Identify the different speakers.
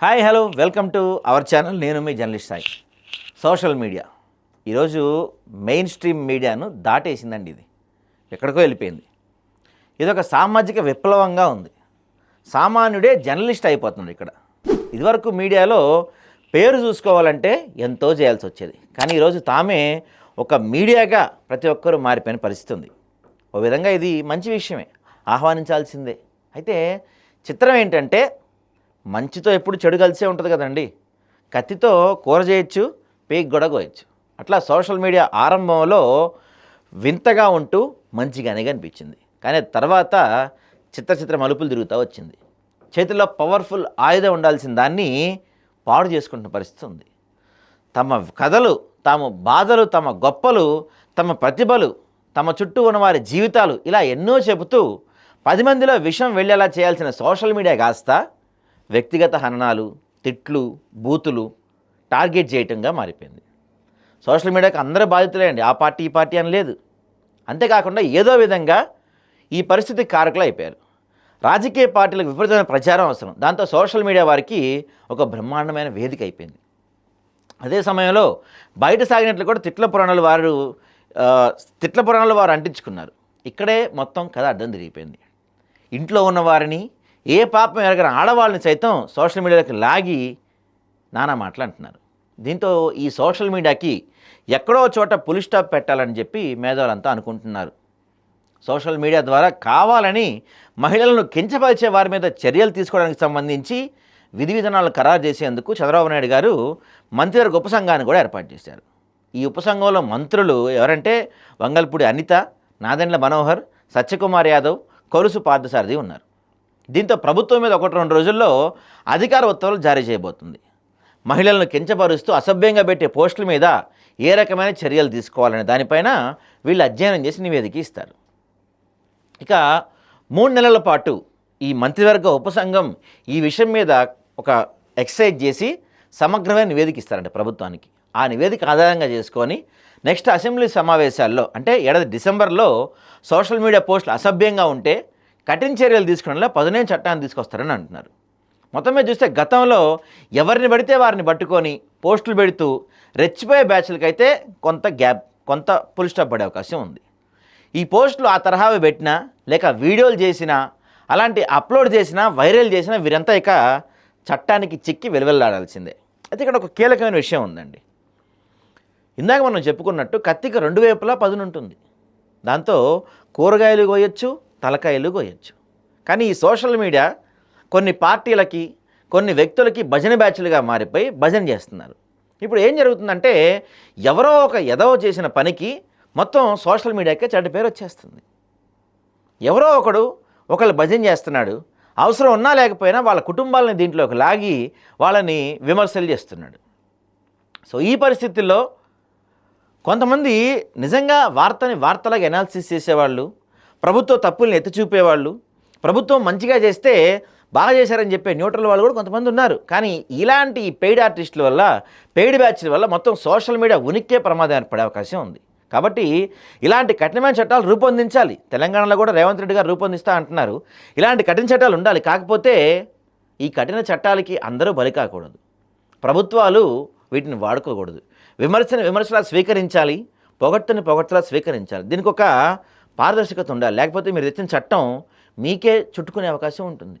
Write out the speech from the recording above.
Speaker 1: Hi hello welcome to our channel. నేను మీ journalist Sai. Social media. ఈరోజు మెయిన్ స్ట్రీమ్ మీడియాను దాటేసిందండి ఇది. ఎక్కడికో వెళ్ళిపోయింది. ఇది ఒక సామాజిక విప్లవంగా ఉంది. సామాన్యుడే జర్నలిస్ట్ అయిపోతున్నాడు ఇక్కడ. ఇదివరకు మీడియాలో పేరు చూసుకోవాలంటే ఎంతో చేయాల్సి వచ్చేది. కానీ ఈరోజు తామే ఒక మీడియాగా ప్రతి ఒక్కరూ మారిపోయిన పరిస్థితి ఉంది. ఓ విధంగా ఇది మంచి విషయమే. ఆహ్వానించాల్సిందే. అయితే చిత్రం ఏంటంటే మంచితో ఎప్పుడు చెడు కలిసే ఉంటుంది కదండి. కత్తితో కూర చేయొచ్చు పేక్ కూడా కోయచ్చు. అట్లా సోషల్ మీడియా ఆరంభంలో వింతగా ఉంటూ మంచిగానే కనిపించింది. కానీ తర్వాత చిత్ర చిత్ర మలుపులు తిరుగుతూ వచ్చింది. చేతిలో పవర్ఫుల్ ఆయుధం ఉండాల్సిన దాన్ని పాడు చేసుకుంటున్న పరిస్థితి ఉంది. తమ కథలు తాము బాధలు తమ గొప్పలు తమ ప్రతిభలు తమ చుట్టూ ఉన్న వారి జీవితాలు ఇలా ఎన్నో చెబుతూ పది మందిలో విషయం వెళ్ళేలా చేయాల్సిన సోషల్ మీడియా కాస్త వ్యక్తిగత హననాలు తిట్లు బూతులు టార్గెట్ చేయటంగా మారిపోయింది. సోషల్ మీడియాకి అందరూ బాధితులే అండి ఆ పార్టీ ఈ పార్టీ అని లేదు. అంతేకాకుండా ఏదో విధంగా ఈ పరిస్థితి కారకులు అయిపోయారు. రాజకీయ పార్టీలకు విపరీతమైన ప్రచారం అవసరం. దాంతో సోషల్ మీడియా వారికి ఒక బ్రహ్మాండమైన వేదిక అయిపోయింది. అదే సమయంలో బయట సాగినట్లు కూడా తిట్ల పురాణాలు వారు తిట్ల పురాణాలు వారు అంటించుకున్నారు. ఇక్కడే మొత్తం కథ అడ్డం తిరిగిపోయింది. ఇంట్లో ఉన్న వారిని ఏ పాపం ఎరగని ఆడవాళ్ళని సైతం సోషల్ మీడియాలోకి లాగి నానా మాటలు అంటున్నారు. దీంతో ఈ సోషల్ మీడియాకి ఎక్కడో చోట పులి స్టాప్ పెట్టాలని చెప్పి మేధావులంతా అనుకుంటున్నారు. సోషల్ మీడియా ద్వారా కావాలని మహిళలను కించపరిచే వారి మీద చర్యలు తీసుకోవడానికి సంబంధించి విధి విధానాలు ఖరారు చేసేందుకు చంద్రబాబు నాయుడు గారు మంత్రివర్గ ఉపసంఘాన్ని కూడా ఏర్పాటు చేశారు. ఈ ఉపసంఘంలో మంత్రులు ఎవరంటే వంగల్పూడి అనిత నాదెండ్ల మనోహర్ సత్యకుమార్ యాదవ్ కొలుసు పార్థసారథి ఉన్నారు. దీంతో ప్రభుత్వం మీద ఒకటి రెండు రోజుల్లో అధికార ఉత్తర్వులు జారీ చేయబోతుంది. మహిళలను కించపరుస్తూ అసభ్యంగా పెట్టే పోస్టుల మీద ఏ రకమైన చర్యలు తీసుకోవాలనే దానిపైన వీళ్ళు అధ్యయనం చేసి నివేదిక ఇస్తారు. ఇక మూడు నెలల పాటు ఈ మంత్రివర్గ ఉపసంఘం ఈ విషయం మీద ఒక ఎక్సర్సైజ్ చేసి సమగ్రమైన నివేదిక ఇస్తారంట ప్రభుత్వానికి. ఆ నివేదిక ఆధారంగా చేసుకొని నెక్స్ట్ అసెంబ్లీ సమావేశాల్లో అంటే ఏడాది డిసెంబర్లో సోషల్ మీడియా పోస్టులు అసభ్యంగా ఉంటే కఠిన చర్యలు తీసుకోవడంలో పదునేం చట్టాన్ని తీసుకొస్తారని అంటున్నారు. మొత్తం మీద చూస్తే గతంలో ఎవరిని పడితే వారిని పట్టుకొని పోస్టులు పెడుతూ రెచ్చిపోయే బ్యాచ్లకైతే కొంత గ్యాప్ కొంత పుల్ స్టాప్ పడే అవకాశం ఉంది. ఈ పోస్టులు ఆ తరహావి పెట్టినా లేక వీడియోలు చేసినా అలాంటి అప్లోడ్ చేసినా వైరల్ చేసినా వీరంతా ఇక చట్టానికి చిక్కి వెలువెల్లాడాల్సిందే. అయితే ఇక్కడ ఒక కీలకమైన విషయం ఉందండి. ఇందాక మనం చెప్పుకున్నట్టు కత్తికి రెండు వైపులా పదునుంటుంది. దాంతో కూరగాయలు కోయొచ్చు తలకాయలు కోయొచ్చు కానీ ఈ సోషల్ మీడియా కొన్ని పార్టీలకి కొన్ని వ్యక్తులకి భజన బ్యాచ్లుగా మారిపోయి భజన చేస్తున్నారు. ఇప్పుడు ఏం జరుగుతుందంటే ఎవరో ఒక ఎదవ చేసిన పనికి మొత్తం సోషల్ మీడియాకే చెడ్డ పేరు వచ్చేస్తుంది. ఎవరో ఒకడు ఒకళ్ళు భజన చేస్తున్నాడు అవసరం ఉన్నా లేకపోయినా వాళ్ళ కుటుంబాలని దీంట్లోకి లాగి వాళ్ళని విమర్శలు చేస్తున్నాడు. సో ఈ పరిస్థితుల్లో కొంతమంది నిజంగా వార్తని వార్తలాగా ఎనాలిసిస్ చేసేవాళ్ళు ప్రభుత్వ తప్పుల్ని ఎత్తి చూపేవాళ్ళు ప్రభుత్వం మంచిగా చేస్తే బాగా చేశారని చెప్పే న్యూట్రల్ వాళ్ళు కూడా కొంతమంది ఉన్నారు. కానీ ఇలాంటి పెయిడ్ ఆర్టిస్టుల వల్ల పెయిడ్ బ్యాచ్ల వల్ల మొత్తం సోషల్ మీడియా ఉనికే ప్రమాదం ఏర్పడే అవకాశం ఉంది. కాబట్టి ఇలాంటి కఠినమైన చట్టాలు రూపొందించాలి. తెలంగాణలో కూడా రేవంత్ రెడ్డి గారు రూపొందిస్తా అంటున్నారు. ఇలాంటి కఠిన చట్టాలు ఉండాలి. కాకపోతే ఈ కఠిన చట్టాలకి అందరూ బలి కాకూడదు. ప్రభుత్వాలు వీటిని వాడుకోకూడదు. విమర్శను విమర్శలా స్వీకరించాలి. పొగట్టుని పొగట్టులా స్వీకరించాలి. దీనికి ఒక పారదర్శకత ఉండాలి. లేకపోతే మీరు తెచ్చిన చట్టం మీకే చుట్టుకునే అవకాశం ఉంటుంది.